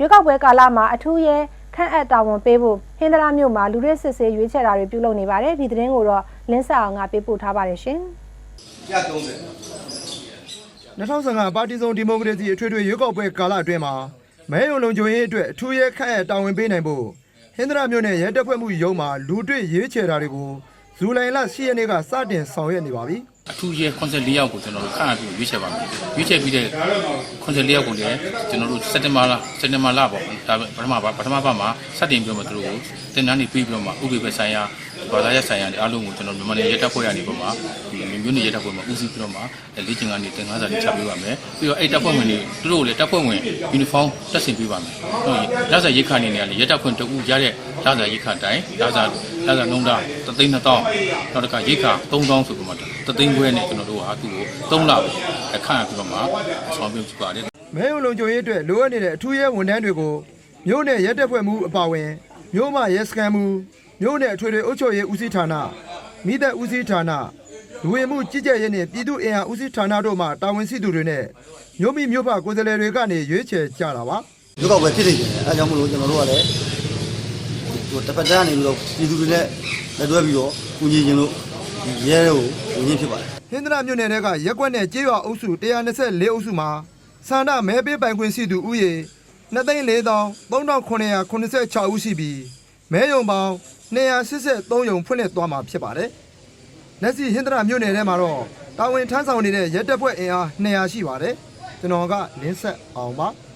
ရွေးကောက်ပွဲကာလမှာအထူးရဲခန့်အပ်တာဝန်ပေးဖို့ဟင်္ဒရာမြို့မှာလူရဲစစ်ဆေးရွေးချယ်တာတွေပြုလုပ်နေပါတယ်ဒီသတင်းကိုတော့လင်းဆက်အောင်ကပေးပို့ထားပါတယ်ရှင်2015ပါတီစုံဒီမိုကရေစီအထွေထွေရွေးကောက်ပွဲကာလအတွင်းမှာမဲယုံလုံခြုံရေးအတွက်အထူးရဲခန့်အပ်တာဝန်ပေးနိုင်ဖို့ဟင်္ဒရာမြို့နယ်ရဲတပ်ဖွဲ့မှုရုံးမှာလူတွေ့ရေးချယ်တာတွေကိုဇူလိုင်လ10ရက်နေ့ကစတင်ဆောင်ရွက်နေပါပြီ အထူးရဲ84ယောက်ကိုကျွန်တော်တို့ခန့်အပ်ပြီးရွေးချယ်ပါမယ်ရွေးချယ်ပြီးတဲ့84ယောက်ကိုလည်းကျွန်တော်တို့စက်တင်ဘာလစက်တင်ဘာလပေါ့ဒါပထမပါပထမပတ်မှာစတင်ပြီးတော့မှသူတို့ကိုတင်တန်းနေပြီးပြီးတော့မှဥပဒေပဲဆိုင်ရာဘာသာရပ်ဆိုင်ရာတွေအားလုံးကိုကျွန်တော်မြန်မာနိုင်ငံရဲတပ်ဖွဲ့ကနေပေါ့မှာဒီမြို့နယ်ရဲတပ်ဖွဲ့မှာဦးစီးပြီးတော့မှလေ့ကျင့်ခန်းတွေတင်ကားစာတွေချပေးပါမယ်ပြီးတော့အဲ့တပ်ဖွဲ့ဝင်တွေသူတို့ကိုလည်းတပ်ဖွဲ့ဝင်ယူနီဖောင်းတက်ဆင်ပေးပါမယ်ဟုတ်ရင်လစာရိတ်ခနေနေရလေရဲတပ်ဖွဲ့တအူရတဲ့လစာရိတ်ခတိုင်းလစာလစာနှုံးတာ3သိန်း2000နောက်တစ်ခါရိတ်ခ3000ဆိုပြီးမှတသိန်းခွဲနဲ့ကျွန်တော်တို့ဟာသူ့ကို3လအခန့်ပြီးတော့မှဆောင်ပြုဖြစ်ပါတယ်မဲယုံလုံခြုံရေးအတွက်လိုအပ်နေတဲ့အထူးရဲဝန်ထမ်းတွေကိုမြို့နယ်ရဲတပ်ဖွဲ့မှုအပါအဝင်မြို့မရဲစခန်းမှုမြို့နယ်အထွေထွေအုပ်ချုပ်ရေးဦးစီးဌာနမိသက်ဦးစီးဌာနလူဝင်မှုကြီးကြပ်ရေးနဲ့ပြည်သူ့အင်အားဦးစီးဌာနတို့မှတာဝန်ရှိသူတွေနဲ့မြို့မိမြို့ဖကိုယ်စားလှယ်တွေကနေရွေးချယ်ကြတာပါရုပ်ောက်ပဲဖြစ်နေတယ်အဲဒါကြောင့်မလို့ကျွန်တော်တို့ကလည်း ဟိုတစ်ဖက်တန်းကနေပြီးတော့ပြည်သူတွေနဲ့လက်တွဲပြီးတော့ကူညီခြင်းလို့ဒီရဲကိုဝင်ရင်းဖြစ်ပါတယ်ဟင်္ဒရာမြို့နယ်ကရက်ကွက်နဲ့ကျေးရွာအုပ်စု124အုပ်စုမှာဆန္ဒမဲပေးပိုင်ခွင့်ရှိသူဥယေ2,43986ဦးရှိပြီးမဲယုံပေါင်း283ယုံဖွင့်လှစ်သွားမှာဖြစ်ပါတယ်။လက်ရှိဟင်္ဒရာမြို့နယ်ထဲမှာတော့တာဝန်ထမ်းဆောင်နေတဲ့ရဲတပ်ဖွဲ့အင်အား200ရှိပါတယ်။ကျွန်တော်ကလင်းဆက်အောင်ပါ။